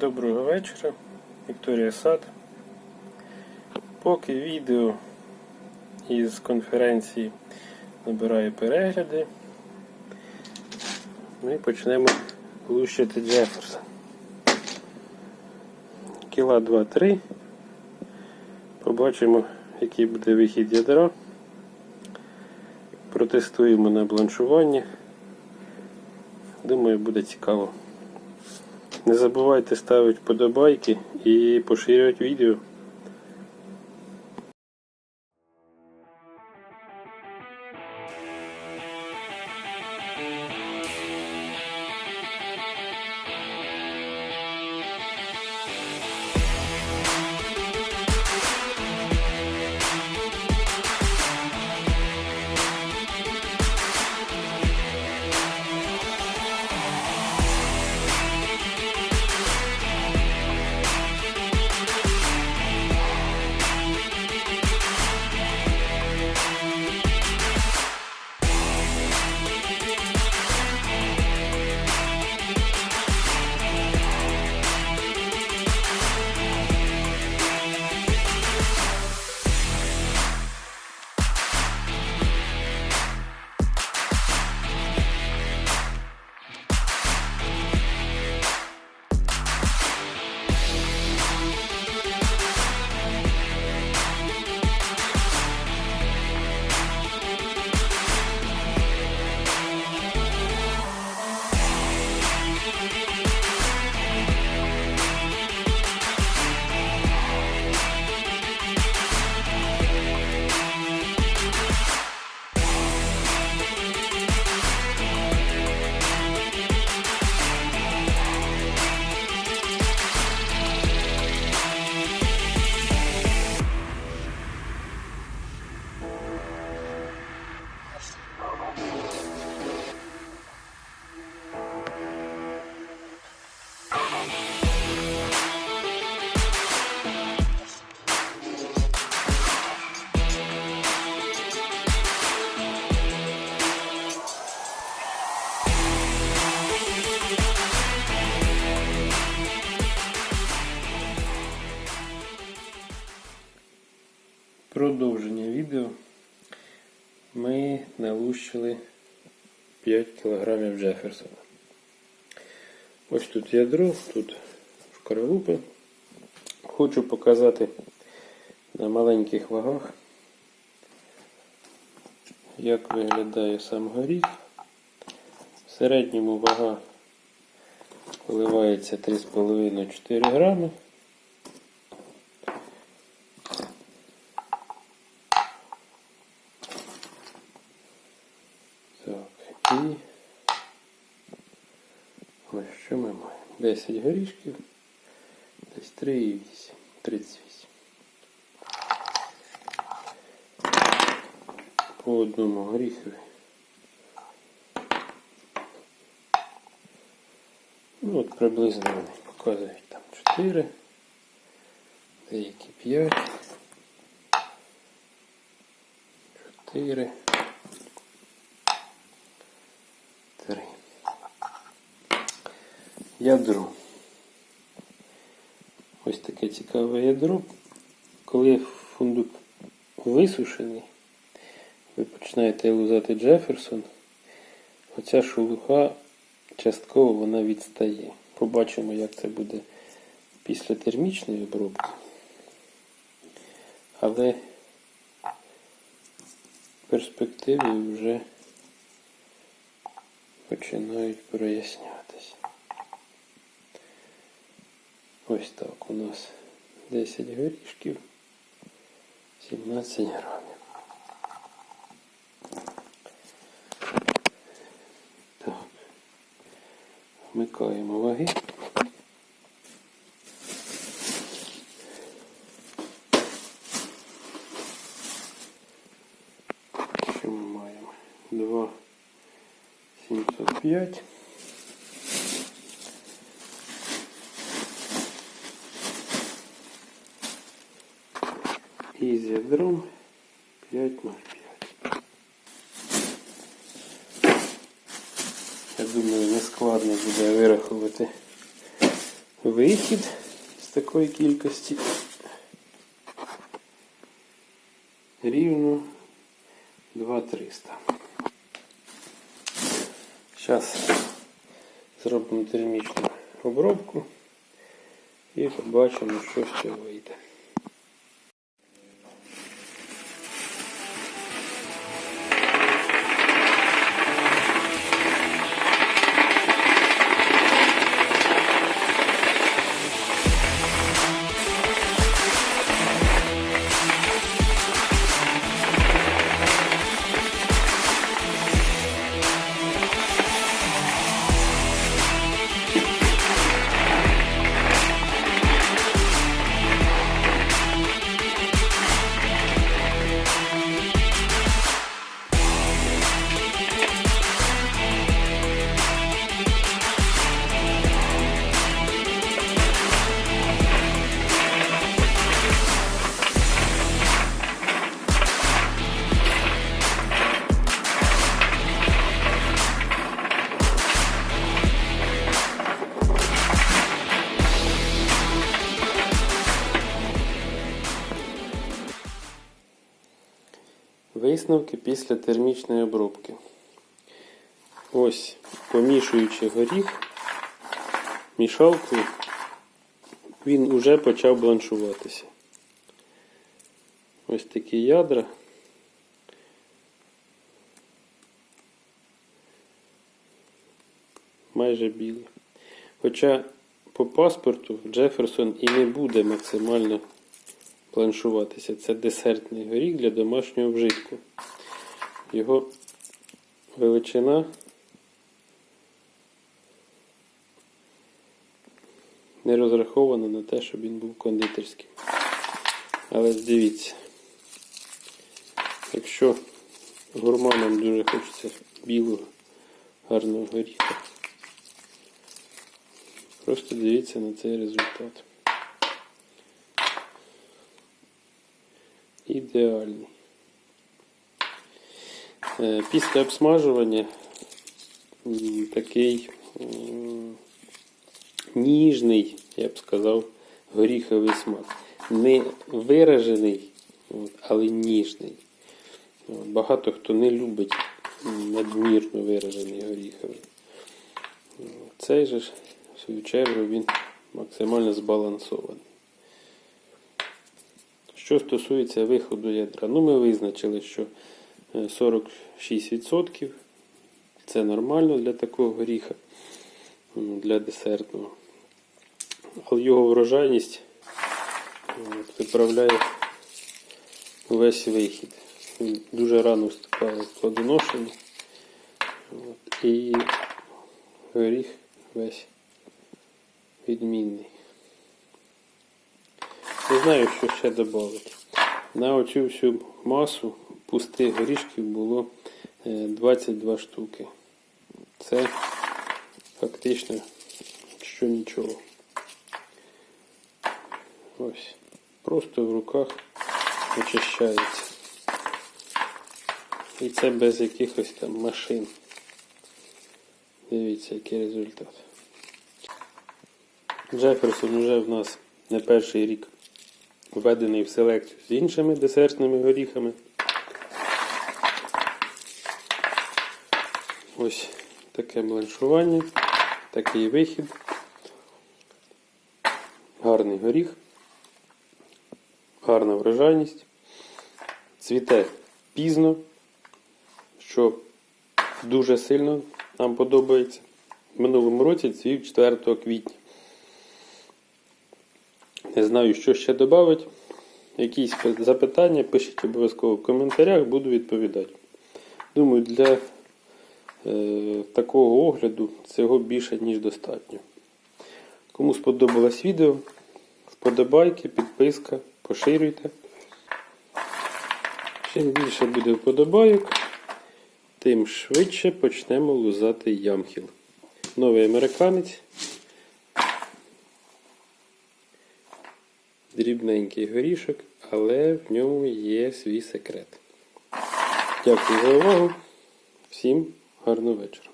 Доброго вечора, Вікторія Сад. Поки відео із конференції набирає перегляди, ми почнемо лущити Джеферса. Кіла 2-3. Побачимо, який буде вихід ядра. Протестуємо на бланшування. Думаю, буде цікаво. Не забувайте ставити подобайки і поширювати відео. Продовження відео. Ми налущили 5 кг Джеферсона. Ось тут ядро, тут шкаралупи. Хочу показати на маленьких вагах, як виглядає сам горіх. В середньому вага виливається 3,5-4 грами. Так, і ось що ми маємо? 10 горішків, десь 3,8, 38. По одному горіхові. Ну от приблизно вони показують там 4, деякі 5, 4. Ядро. Ось таке цікаве ядро. Коли фундук висушений, ви починаєте лузати Джеферсон, оця шелуха частково вона відстає. Побачимо, як це буде після термічної обробки. Але перспективи вже починають прояснятися. Ось так у нас 10 горішків, 17 грамів. Так. Вмикаємо ваги. Що ми маємо? 2 705. І з ядром 5,05. Я думаю, не складно буде вирахувати вихід з такої кількості рівно 2300. Зараз зробимо термічну обробку і побачимо, що з цього вийде. Висновки після термічної обробки. Ось, помішуючи горіх мішалкою, він уже почав бланшуватися. Ось такі ядра. Майже білі. Хоча по паспорту Джеферсон і не буде максимально планшуватися. Це десертний горіх для домашнього вжитку. Його величина не розрахована на те, щоб він був кондитерським. Але дивіться, якщо гурманам дуже хочеться білого гарного горіха, просто дивіться на цей результат. Ідеальний. Е, Після обсмажування такий ніжний, я б сказав, горіховий смак. Не виражений, але ніжний. Багато хто не любить надмірно виражений горіховий. Цей же в свою чергу, він максимально збалансований. Що стосується виходу ядра, ну ми визначили, що е, 46% це нормально для такого горіха, для десертного. Але його врожайність виправляє весь вихід. Він дуже рано вступає в плодоношення. І горіх весь відмінний. Не знаю, що ще додати. На оцю всю масу пустих горішків було е, 22 штуки. Це фактично що нічого. Ось. Просто в руках очищається. І це без якихось там машин. Дивіться, який результат. Джеферсон вже в нас не перший рік введений в селекцію з іншими десертними горіхами. Ось таке бланшування, такий вихід. Гарний горіх, гарна врожайність, цвіте пізно, що дуже сильно нам подобається. В минулому році цвів 4 квітня. Не знаю, що ще додати. Якісь запитання пишіть обов'язково в коментарях, буду відповідати. Думаю, для е, такого огляду цього більше, ніж достатньо. Кому сподобалось відео, вподобайки, підписка, поширюйте. Чим більше буде вподобайок, тим швидше почнемо лузати ямхіл. Новий американець. Дрібненький горішок, але в ньому є свій секрет. Дякую за увагу. Всім гарного вечора.